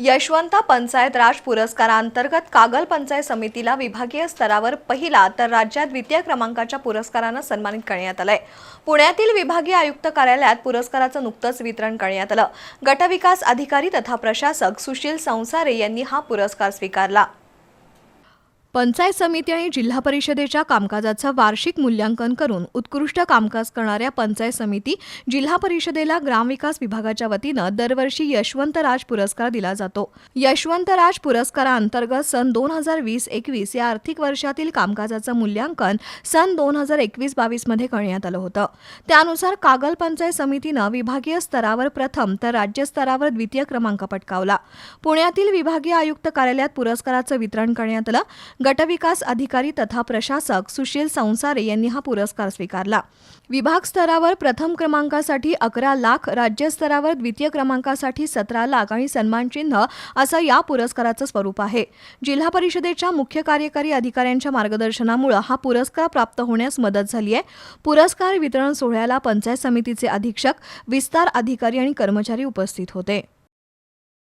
यशवंत पंचायत राज पुरस्कारांतर्गत कागल पंचायत समितीला विभागीय स्तरावर पहिला तर राज्यात द्वितीय क्रमांकाच्या पुरस्कारानं सन्मानित करण्यात आलंय. पुण्यातील विभागीय आयुक्त कार्यालयात पुरस्काराचं नुकतंच वितरण करण्यात आलं. गटविकास अधिकारी तथा प्रशासक सुशील संसारे यांनी हा पुरस्कार स्वीकारला. पंचायत समिती आणि जिल्हा परिषदेच्या कामकाजाचं वार्षिक मूल्यांकन करून उत्कृष्ट कामकाज करणाऱ्या पंचायत समिती जिल्हा परिषदेला ग्रामविकास विभागाच्या वतीनं दरवर्षी यशवंतराज पुरस्कार दिला जातो. यशवंतराज पुरस्काराअंतर्गत सन दोन हजार वीस एकवीस या आर्थिक वर्षातील कामकाजाचं मूल्यांकन सन दोन हजार एकवीस बावीसमध्ये करण्यात आलं होतं. त्यानुसार कागल पंचायत समितीनं विभागीय स्तरावर प्रथम तर राज्य स्तरावर द्वितीय क्रमांक पटकावला. पुण्यातील विभागीय आयुक्त कार्यालयात पुरस्काराचं वितरण करण्यात आलं. गटविकास अधिकारी तथा प्रशासक सुशील संसारे यांनी हा पुरस्कार स्वीकारला. विभाग स्तरावर प्रथम क्रमांकासाठी अकरा लाख राज्यस्तरावर द्वितीय क्रमांकासाठी सतरा लाख आणि सन्मानचिन्ह असं या पुरस्काराचं स्वरूप आहे. जिल्हा परिषदेच्या मुख्य कार्यकारी अधिकाऱ्यांच्या मार्गदर्शनामुळे हा पुरस्कार प्राप्त होण्यास मदत झाली आहे. पुरस्कार वितरण सोहळ्याला पंचायत समितीचे अधीक्षक विस्तार अधिकारी आणि कर्मचारी उपस्थित होते.